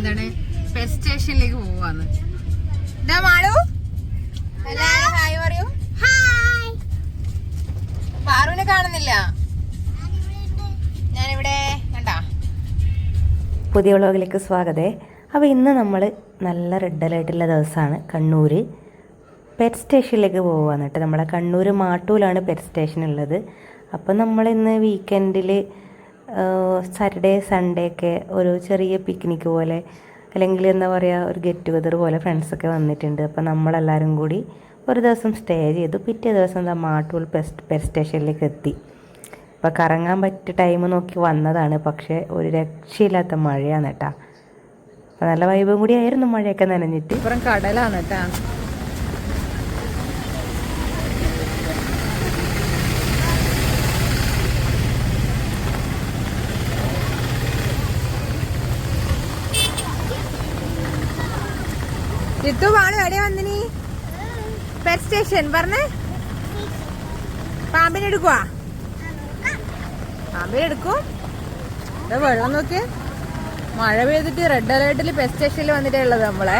എന്താണ് ബസ് സ്റ്റേഷനിലേക്ക് പോവാന്ന്. ഇതാ മാളു. എല്ലാരും ഹായ് പറയൂ. പാറുവിനെ കാണുന്നില്ല. ഞാനിവിടെ കണ്ടാ? പുതിയ വ്ളോഗിലേക്ക് സ്വാഗതേ. അപ്പോൾ ഇന്ന് നമ്മൾ നല്ല റെഡ് അലേർട്ടുള്ള ദിവസമാണ് കണ്ണൂർ പെറ്റ് സ്റ്റേഷനിലേക്ക് പോവാന്ന് കേട്ടോ. നമ്മളെ കണ്ണൂർ മാട്ടൂലാണ് പെറ്റ് സ്റ്റേഷൻ ഉള്ളത്. അപ്പോൾ നമ്മൾ ഇന്ന് വീക്കെൻഡിൽ സാറ്റർഡേ സൺഡേ ഒക്കെ ഒരു ചെറിയ പിക്നിക്ക് പോലെ അല്ലെങ്കിൽ എന്താ പറയുക ഒരു ഗെറ്റ് ടുഗദർ പോലെ ഫ്രണ്ട്സൊക്കെ വന്നിട്ടുണ്ട്. അപ്പോൾ നമ്മളെല്ലാവരും കൂടി ഒരു ദിവസം സ്റ്റേ ചെയ്തു. പിറ്റേ ദിവസം എന്താ മാട്ടൂൾ പെസ്റ്റ് പെർ സ്റ്റേഷനിലേക്ക് എത്തി. അപ്പോൾ കറങ്ങാൻ പറ്റിയ ടൈം നോക്കി വന്നതാണ്. പക്ഷേ ഒരു രക്ഷയില്ലാത്ത മഴയാണ് കേട്ടാ അപ്പോൾ നല്ല വൈബും കൂടി ആയിരുന്നു മഴയൊക്കെ നനഞ്ഞിട്ട്. ഇപ്പുറം കടലാണ് കേട്ടാ ജിത്തു പാൾ എവിടെ വന്നിനി? പെറ്റ് സ്റ്റേഷൻ പറഞ്ഞേ? പാമ്പിനെ എടുക്കുവാ? പാമ്പിനെ എടുക്കും. ഇവിടെ വെള്ളം നോക്കിയേ? മഴ പെയ്തിട്ട് റെഡ് അലേർട്ടിൽ പെറ്റ് സ്റ്റേഷനിൽ വന്നിട്ടേ ഉള്ളത് നമ്മളെ.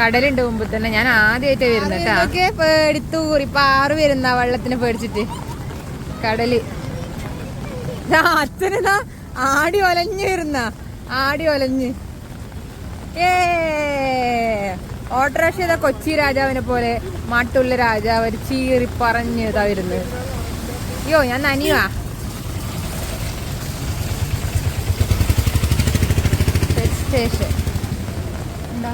കടലുണ്ട് മുമ്പ് തന്നെ. ഞാൻ ആദ്യമായിട്ട് വരുന്നത് പേടിത്തു ഇപ്പൊ ആറ് വരുന്ന വെള്ളത്തിന് പേടിച്ചിട്ട്. കടൽ. ദാ അച്ഛനെതാ ആടി ഒലഞ്ഞു വരുന്ന. ആടി ഒലഞ്ഞ്. ഏ. ഓട്ടോറിക്ഷ കൊച്ചി രാജാവിനെ പോലെ മാട്ടുള്ള രാജാവ് ഒരു ചീറി പറഞ്ഞ് ഇതാ വരുന്നത്. അയ്യോ ഞാൻ നനിയുവാ. സ്റ്റേഷൻ എന്താ?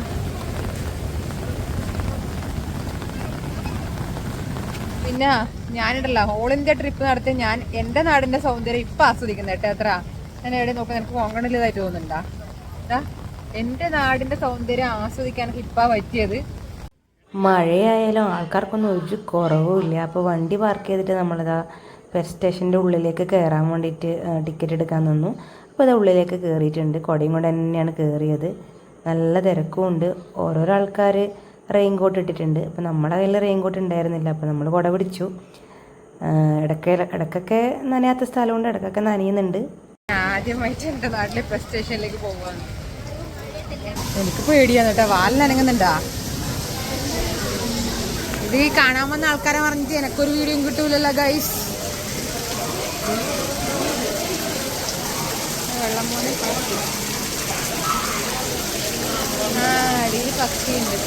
പിന്നെ ഞാനിടല്ല ഓൾ ഇന്ത്യ ട്രിപ്പ് നടത്തി ഞാൻ എന്റെ നാടിന്റെ സൗന്ദര്യം ഇപ്പൊ ആസ്വദിക്കുന്നത് കേട്ടോ എത്ര ഞാൻ എവിടെ നോക്കാൻ എനിക്ക് കൊങ്കണില്ലതായിട്ട് തോന്നുന്നുണ്ടാ. എന്താ എന്റെ നാടിന്റെ സൗന്ദര്യം ആസ്വദിക്കാൻ ഇപ്പാ പറ്റിയത്. മഴയായാലും ആൾക്കാർക്കൊന്നും ഒരു കുറവുമില്ല അപ്പോൾ വണ്ടി പാർക്ക് ചെയ്തിട്ട് നമ്മളിതാ ബസ് സ്റ്റേഷന്റെ ഉള്ളിലേക്ക് കയറാൻ വേണ്ടിയിട്ട് ടിക്കറ്റ് എടുക്കാൻ നിന്നു. അപ്പോൾ അത് ഉള്ളിലേക്ക് കയറിയിട്ടുണ്ട് കൊടയും കൊണ്ട് തന്നെയാണ് കയറിയത് നല്ല തിരക്കും ഉണ്ട്. ഓരോരോ ആൾക്കാർ റെയിൻ കോട്ട് ഇട്ടിട്ടുണ്ട്. അപ്പോൾ നമ്മുടെ കയ്യിൽ റെയിൻ കോട്ട് ഉണ്ടായിരുന്നില്ല. അപ്പോൾ നമ്മൾ കുട പിടിച്ചു ഇടയ്ക്ക് ഇടയ്ക്കൊക്കെ നനയാത്ത സ്ഥലമുണ്ട്. ഇടയ്ക്കൊക്കെ നനയുന്നുണ്ട്. ആദ്യമായിട്ട് എന്റെ നാട്ടിലെ ബസ് സ്റ്റേഷനിലേക്ക് പോവാണ്. എനിക്ക് പേടിയാന്ന് കേട്ടോ. വാലിനനങ്ങുന്നുണ്ടാ ഇത് ഈ കാണാൻ വന്ന ആൾക്കാരെ പറഞ്ഞിട്ട് എനക്കൊരു വീഡിയോ കിട്ടൂലല്ലോ ഗൈസ് വെള്ളം പോലെ ആ അടിയിൽ പക്ഷിയുണ്ട്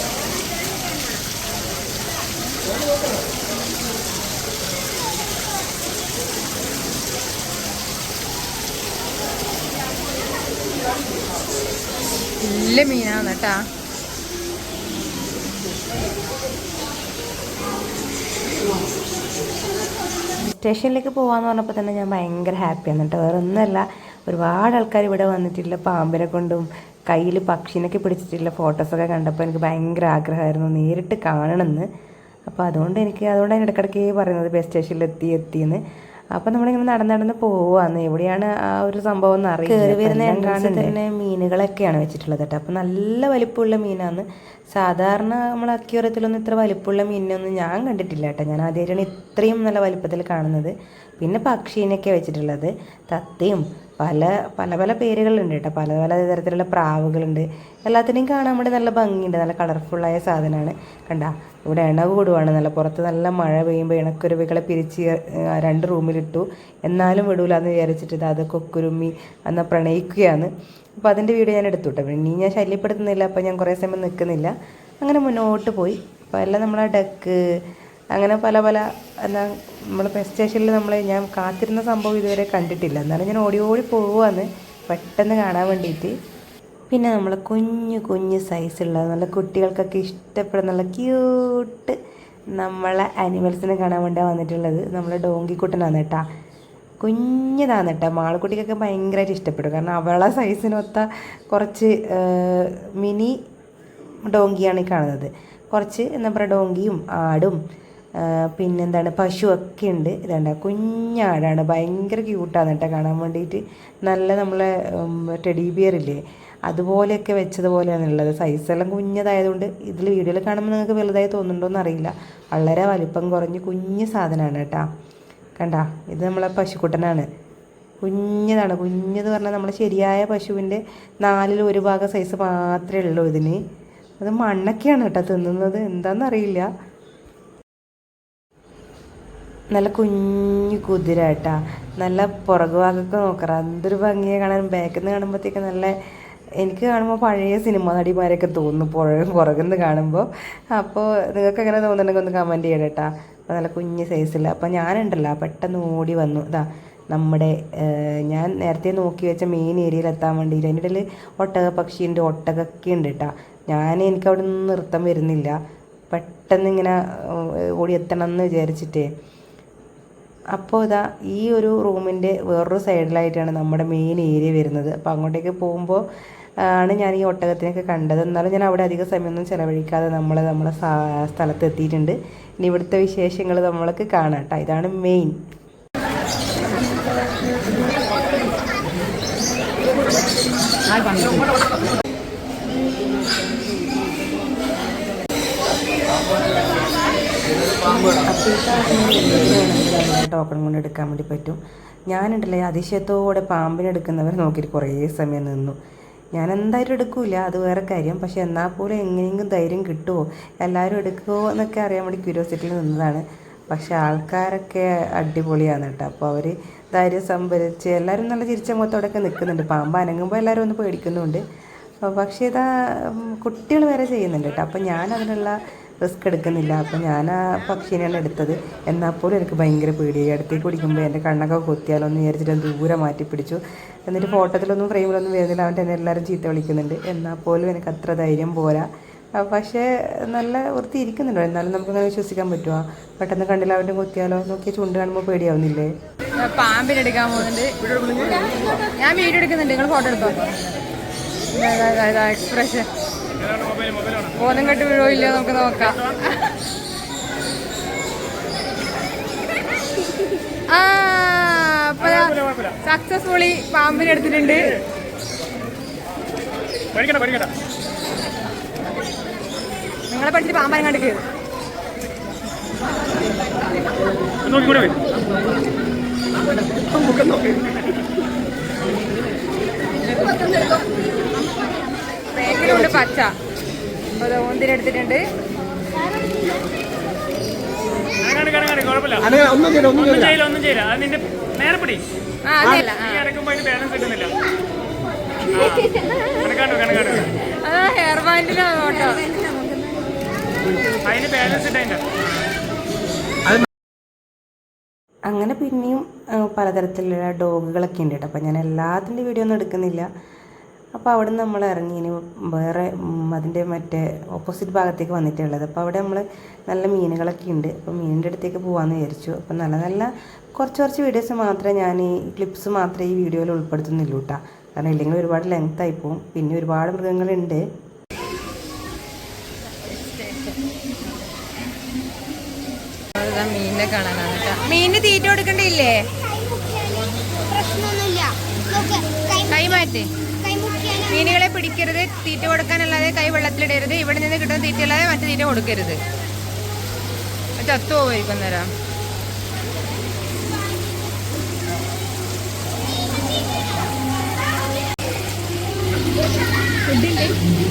നല്ല മീനാണ് കേട്ടാ. സ്റ്റേഷനിലേക്ക് പോകാമെന്ന് പറഞ്ഞപ്പോൾ തന്നെ ഞാൻ ഭയങ്കര ഹാപ്പിയാണ് കേട്ടോ. വേറെ ഒന്നുമല്ല ഒരുപാട് ആൾക്കാർ ഇവിടെ വന്നിട്ടില്ല. പാമ്പിനെ കൊണ്ടും കയ്യിൽ പക്ഷിനൊക്കെ പിടിച്ചിട്ടുള്ള ഫോട്ടോസൊക്കെ കണ്ടപ്പോൾ എനിക്ക് ഭയങ്കര ആഗ്രഹമായിരുന്നു നേരിട്ട് കാണണമെന്ന്. അപ്പോൾ അതുകൊണ്ട് എനിക്ക് അതുകൊണ്ടാണ് ഇടയ്ക്കിടയ്ക്ക് പറയുന്നത് ബസ് സ്റ്റേഷനിൽ എത്തി എത്തിയെന്ന്. അപ്പോൾ നമ്മളിങ്ങനെ നടന്ന് നടന്ന് പോവാന്ന്. എവിടെയാണ് ആ ഒരു സംഭവം എന്ന് അറിയില്ല. കയറി വരുന്ന എൻട്രൻസിൽ തന്നെ മീനുകളൊക്കെയാണ് വെച്ചിട്ടുള്ളത് കേട്ടോ. അപ്പോൾ നല്ല വലിപ്പമുള്ള മീനാന്ന്. സാധാരണ നമ്മൾ അക്യൂറത്തിലൊന്നും ഇത്ര വലിപ്പമുള്ള മീനിനൊന്നും ഞാൻ കണ്ടിട്ടില്ല കേട്ടോ. ഞാൻ ആദ്യമായിട്ടാണ് ഇത്രയും നല്ല വലിപ്പത്തിൽ കാണുന്നത്. പിന്നെ പക്ഷീനൊക്കെ വെച്ചിട്ടുള്ളത്. തത്തയും പല പല പല പേരുകളുണ്ട് കേട്ടോ. പല പല തരത്തിലുള്ള പ്രാവുകളുണ്ട്. എല്ലാത്തിനെയും കാണാൻ വേണ്ടി നല്ല ഭംഗിയുണ്ട്. നല്ല കളർഫുള്ളായ സാധനമാണ്. കണ്ട ഇവിടെ ഇണ കൂടുവാണ്. നല്ല പുറത്ത് നല്ല മഴ പെയ്യുമ്പോൾ ഇണക്കുരുവികളെ പിരിച്ച് രണ്ട് റൂമിലിട്ടു. എന്നാലും വിടൂല എന്ന് വിചാരിച്ചിട്ട് അത് കൊക്കുരുമ്മി എന്ന പ്രണയിക്കുകയാണ്. അപ്പോൾ അതിന്റെ വീഡിയോ ഞാൻ എടുത്തു കേട്ടോ. പിന്നെ ഞാൻ ശല്യപ്പെടുത്തുന്നില്ല. അപ്പോൾ ഞാൻ കുറേ സമയം നിൽക്കുന്നില്ല. അങ്ങനെ മുന്നോട്ട് പോയി. അപ്പോൾ എല്ലാം നമ്മളെ ഡക്ക് അങ്ങനെ പല പല എന്താ നമ്മൾ ബസ് സ്റ്റേഷനിൽ നമ്മൾ ഞാൻ കാത്തിരുന്ന സംഭവം ഇതുവരെ കണ്ടിട്ടില്ല. എന്നാലും ഞാൻ ഓടി ഓടി പോവാന്ന് പെട്ടെന്ന് കാണാൻ വേണ്ടിയിട്ട് പിന്നെ നമ്മൾ കുഞ്ഞു കുഞ്ഞു സൈസുള്ള നല്ല കുട്ടികൾക്കൊക്കെ ഇഷ്ടപ്പെടുന്ന നല്ല ക്യൂട്ട് നമ്മളെ ആനിമൽസിനെ കാണാൻ വേണ്ടിയാണ് വന്നിട്ടുള്ളത് നമ്മളെ ഡോങ്കിക്കുട്ടനാണ് കേട്ടാ കുഞ്ഞതാണ് കേട്ടോ മാളക്കുട്ടിക്കൊക്കെ ഭയങ്കരമായിട്ട് ഇഷ്ടപ്പെടും. കാരണം അവളെ സൈസിനൊത്ത കുറച്ച് മിനി ഡോങ്കിയാണ് ഈ കാണുന്നത്. കുറച്ച് എന്താ പറയുക ഡോങ്കിയും ആടും പിന്നെന്താണ് പശുവൊക്കെ ഉണ്ട്. ഇതാണ്ട കുഞ്ഞാടാണ്. ഭയങ്കര ക്യൂട്ടാണ് കേട്ടോ കാണാൻ വേണ്ടിയിട്ട് നല്ല നമ്മളെ ടെഡി ബിയർ ഇല്ലേ? അതുപോലെയൊക്കെ വെച്ചതുപോലെയാണ് ഉള്ളത്. സൈസെല്ലാം കുഞ്ഞതായതുകൊണ്ട് ഇതിൽ വീഡിയോയിൽ കാണുമ്പോൾ നിങ്ങൾക്ക് വലുതായി തോന്നുന്നുണ്ടോയെന്ന് അറിയില്ല. വളരെ വലിപ്പം കുറഞ്ഞ് കുഞ്ഞ് സാധനമാണ് കേട്ടോ. കണ്ട ഇത് നമ്മളെ പശുക്കുട്ടനാണ്. കുഞ്ഞതാണ്. കുഞ്ഞത് പറഞ്ഞാൽ നമ്മൾ ശരിയായ പശുവിന്റെ നാലിൽ ഒരു ഭാഗം സൈസ് മാത്രമേ ഉള്ളൂ ഇതിന്. അത് മണ്ണൊക്കെയാണ് കേട്ടോ തിന്നുന്നത്. എന്താണെന്നറിയില്ല നല്ല കുഞ്ഞു കുതിര കേട്ടാ നല്ല പുറകു ഭാഗമൊക്കെ നോക്കറ. എന്തൊരു ഭംഗിയെ കാണാൻ. ബാക്കിൽ നിന്ന് കാണുമ്പോഴത്തേക്ക് നല്ല എനിക്ക് കാണുമ്പോൾ പഴയ സിനിമ നടിമാരെയൊക്കെ തോന്നുന്നു പുഴ പുറകിൽ നിന്ന് കാണുമ്പോൾ അപ്പോൾ നിങ്ങൾക്ക് എങ്ങനെ തോന്നുന്നുണ്ടെങ്കിൽ ഒന്ന് കമന്റ് ചെയ്യണം കേട്ടാ. അപ്പോൾ നല്ല കുഞ്ഞ് സൈസിൽ അപ്പോൾ ഞാനുണ്ടല്ലോ പെട്ടെന്ന് ഓടി വന്നു. ഇതാ നമ്മുടെ ഞാൻ നേരത്തെ നോക്കി വെച്ച മെയിൻ ഏരിയയിൽ എത്താൻ വേണ്ടിയിട്ട്. അതിന്റെ ഇടയിൽ ഒട്ടക പക്ഷീന്റെ ഒട്ടകൊക്കെ ഉണ്ട് കേട്ടോ. ഞാൻ എനിക്ക് അവിടെ നിന്ന് നൃത്തം വരുന്നില്ല. പെട്ടെന്ന് ഇങ്ങനെ ഓടി എത്തണം എന്ന് വിചാരിച്ചിട്ടേ. അപ്പോൾ ഇതാ ഈ ഒരു റൂമിന്റെ വേറൊരു സൈഡിലായിട്ടാണ് നമ്മുടെ മെയിൻ ഏരിയ വരുന്നത്. അപ്പോൾ അങ്ങോട്ടേക്ക് പോകുമ്പോൾ ആണ് ഞാൻ ഈ ഒട്ടകത്തിനൊക്കെ കണ്ടത്. എന്നാലും ഞാൻ അവിടെ അധിക സമയമൊന്നും ചിലവഴിക്കാതെ നമ്മൾ നമ്മളെ സ്ഥലത്ത് എത്തിയിട്ടുണ്ട് ഇനി ഇവിടുത്തെ വിശേഷങ്ങൾ നമ്മൾക്ക് കാണാം കേട്ടോ. ഇതാണ് മെയിൻ ടോക്കൺ കൊണ്ട് എടുക്കാൻ വേണ്ടി പറ്റും. ഞാനുണ്ടല്ലേ അതിശയത്തോടെ പാമ്പിനെടുക്കുന്നവർ നോക്കിയിട്ട് കുറേ സമയം നിന്നു. ഞാൻ എന്തായാലും എടുക്കൂല അത് വേറെ കാര്യം. പക്ഷെ എന്നാൽ പോലും എങ്ങനെയെങ്കിലും ധൈര്യം കിട്ടുമോ എല്ലാവരും എടുക്കുമോ എന്നൊക്കെ അറിയാൻ വേണ്ടി ക്യൂരിയോസിറ്റിയിൽ നിന്നതാണ്. പക്ഷെ ആൾക്കാരൊക്കെ അടിപൊളിയാണ് കേട്ടോ. അപ്പോൾ അവർ ധൈര്യം സംഭരിച്ച് എല്ലാവരും നല്ല ചിരിച്ച മുഖത്തോടെയൊക്കെ നിൽക്കുന്നുണ്ട്. പാമ്പ് അനങ്ങുമ്പോൾ എല്ലാവരും ഒന്ന് പേടിക്കുന്നുണ്ട്. പക്ഷേ ഇതാ കുട്ടികൾ വരെ ചെയ്യുന്നുണ്ട് കേട്ടോ. അപ്പോൾ ഞാൻ അതിനുള്ള റിസ്ക് എടുക്കുന്നില്ല. അപ്പോൾ ഞാൻ ആ പക്ഷീനെയാണ് എടുത്തത്. എന്നാൽ പോലും എനിക്ക് ഭയങ്കര പേടിയായി അടുത്തേക്ക് പിടിക്കുമ്പോൾ എന്റെ കണ്ണൊക്കെ കൊത്തിയാലോ എന്ന് വിചാരിച്ചിട്ട് ദൂരെ മാറ്റി പിടിച്ചു എന്നിട്ട് ഫോട്ടോത്തിലൊന്നും ഫ്രെയിമിലൊന്നും വരുന്നില്ല. അവന്റെ എന്നെ എല്ലാവരും ചീത്ത വിളിക്കുന്നുണ്ട്. എന്നാൽ പോലും എനിക്ക് അത്ര ധൈര്യം പോരാ. പക്ഷേ നല്ല വൃത്തി ഇരിക്കുന്നുണ്ടോ എന്നാലും നമുക്കങ്ങനെ വിശ്വസിക്കാൻ പറ്റുമോ പെട്ടെന്ന് കണ്ടില്ല അവന്റെ കൊത്തിയാലോ? നോക്കി ചുണ്ട് കാണുമ്പോൾ പേടിയാവുന്നില്ലേ? പാമ്പിനെടുക്കാൻ പോകുന്നുണ്ട്. ഞാൻ വീഡിയോ എടുക്കുന്നുണ്ട്. നിങ്ങൾ ഫോട്ടോ എടുത്തോ? എക്സ്പ്രഷൻ ബോധം കെട്ട് വീഴോ ഇല്ലയോ നമുക്ക് നോക്കാം. ആ സക്സസ്ഫുള്ളി പാമ്പിനെ എടുത്തിട്ടുണ്ട്. നിങ്ങളെ പഠിച്ചിട്ട് പാമ്പാൻ കണ്ട് കയറും നോക്കി. ബാക്കിലുണ്ട് പച്ച. അത് ഓന്തിനെടുത്തിട്ടുണ്ട് ഒന്നും ചെയ്യില്ല ഒന്നും ഒന്നും ചെയ്യില്ല ചെയ്യില്ല ഒന്നും ചെയ്യില്ല. അത് നിന്റെ നേരെ പിടി. അതിന് ബാലൻസ് കിട്ടുന്നില്ല. ഹെയർ അതിന് ബാലൻസ് ഇട്ടതിന്റെ അങ്ങനെ പിന്നെയും പലതരത്തിലുള്ള ഡോഗുകളൊക്കെ ഉണ്ട് കേട്ടോ. അപ്പൊ ഞാൻ എല്ലാത്തിന്റെ വീഡിയോ ഒന്നും എടുക്കുന്നില്ല. അപ്പോൾ അവിടെ നിന്ന് നമ്മൾ ഇറങ്ങി. ഇനി വേറെ അതിന്റെ മറ്റേ ഓപ്പോസിറ്റ് ഭാഗത്തേക്ക് വന്നിട്ടുള്ളത്. അപ്പോൾ അവിടെ നമ്മൾ നല്ല മീനുകളൊക്കെ ഉണ്ട്. അപ്പോൾ മീനിന്റെ അടുത്തേക്ക് പോകാമെന്ന് വിചാരിച്ചു. അപ്പോൾ നല്ല നല്ല കുറച്ച് കുറച്ച് വീഡിയോസ് മാത്രമേ ഞാൻ ഈ ക്ലിപ്സ് മാത്രമേ ഈ വീഡിയോയിൽ ഉൾപ്പെടുത്തുന്നുള്ളൂ കേട്ടോ കാരണം ഇല്ലെങ്കിൽ ഒരുപാട് ലെങ്ത് ആയി പോകും പിന്നെ ഒരുപാട് മൃഗങ്ങളുണ്ട്. മീനിനെ കാണാനാണ് മീനിന് തീറ്റ കൊടുക്കണ്ടില്ലേ പ്രശ്നമൊന്നുമില്ല നോക്ക് കൈ കൈ മാറ്റി കൈമുട്ടിയാലും മീനുകളെ പിടിക്കരുത് തീറ്റ കൊടുക്കാനല്ലാതെ കൈ വെള്ളത്തിലിടരുത് ഇവിടെ നിന്ന് കിട്ടുന്ന തീറ്റയല്ലാതെ മറ്റു തീറ്റ കൊടുക്കരുത് ചത്തു പോയിരിക്കും നേരം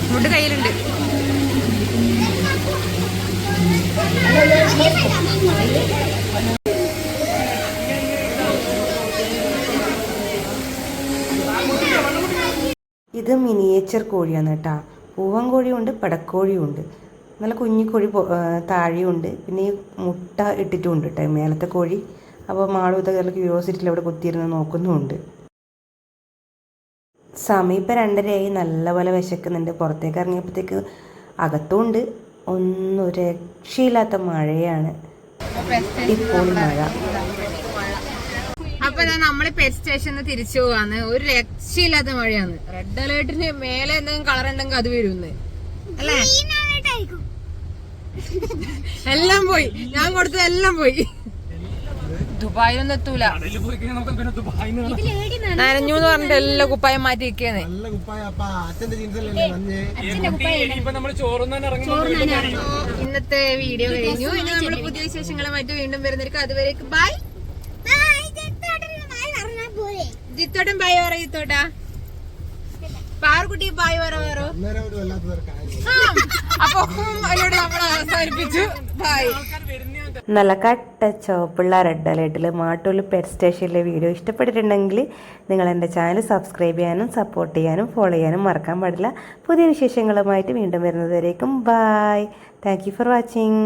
ഫുഡ് കയ്യിലുണ്ട് ഇത് മിനിയേച്ചർ കോഴിയാണ് കേട്ടോ. പൂവൻ കോഴിയുണ്ട് പടക്കോഴിയുണ്ട്. നല്ല കുഞ്ഞു കോഴി പൊ- താഴെയുണ്ട്. പിന്നെ ഈ മുട്ട ഇട്ടിട്ടുമുണ്ട് കേട്ടോ മേലത്തെ കോഴി. അപ്പോൾ മാളും ഇതൊക്കെ ക്യൂരിയോസിറ്റിയിൽ അവിടെ കുത്തിയിരുന്ന് നോക്കുന്നുമുണ്ട്. സമീപം രണ്ടരയായി. നല്ലപോലെ വിശക്കുന്നുണ്ട്. പുറത്തേക്ക് ഇറങ്ങിയപ്പോഴത്തേക്ക് അകത്തുമുണ്ട്. ഒന്നും രക്ഷയില്ലാത്ത മഴയാണ്. ഇപ്പോൾ മഴ. ഇതാ നമ്മൾ പെറ്റ് സ്റ്റേഷനിൽ തിരിച്ചു പോവാന്ന്. ഒരു രക്ഷയില്ലാത്ത മഴയാണ്. റെഡ് അലേർട്ടിന് മേലെ എന്തെങ്കിലും കളർ ഉണ്ടെങ്കിൽ അത് വരുന്ന്. അല്ലേ? എല്ലാം പോയി. ഞാൻ കൊടുത്തത് എല്ലാം പോയി. ദുബായിലൊന്നും എത്തൂല. നനഞ്ഞു. എന്ന് പറഞ്ഞിട്ട് എല്ലാ കുപ്പായം മാറ്റി വെക്കാന്ന് ഇന്നത്തെ വീഡിയോ കഴിഞ്ഞു. ഇനി നമ്മൾ പുതിയ വിശേഷങ്ങളുമായിട്ട് വീണ്ടും വരുന്നവർക്ക് അതുവരേക്ക്. ബൈ ജിത്തോട്ടൻ ബായ് പറ ജിത്തോട്ടാ. പാറുകുട്ടി ബായ് പറ കാര്യം അപ്പൊ അതിലൂടെ നമ്മൾ അവസാനിപ്പിച്ചു. ബായ്. നല്ല കട്ട ചുവപ്പുള്ള റെഡ് അലേർട്ടിൽ മാട്ടൂൽ പെറ്റ് സ്റ്റേഷനിലെ വീഡിയോ ഇഷ്ടപ്പെട്ടിട്ടുണ്ടെങ്കിൽ നിങ്ങൾ എന്റെ ചാനൽ സബ്സ്ക്രൈബ് ചെയ്യാനും സപ്പോർട്ട് ചെയ്യാനും ഫോളോ ചെയ്യാനും മറക്കാൻ പാടില്ല. പുതിയ വിശേഷങ്ങളുമായിട്ട് വീണ്ടും വരുന്നതുവരേക്കും. Bye thank you for watching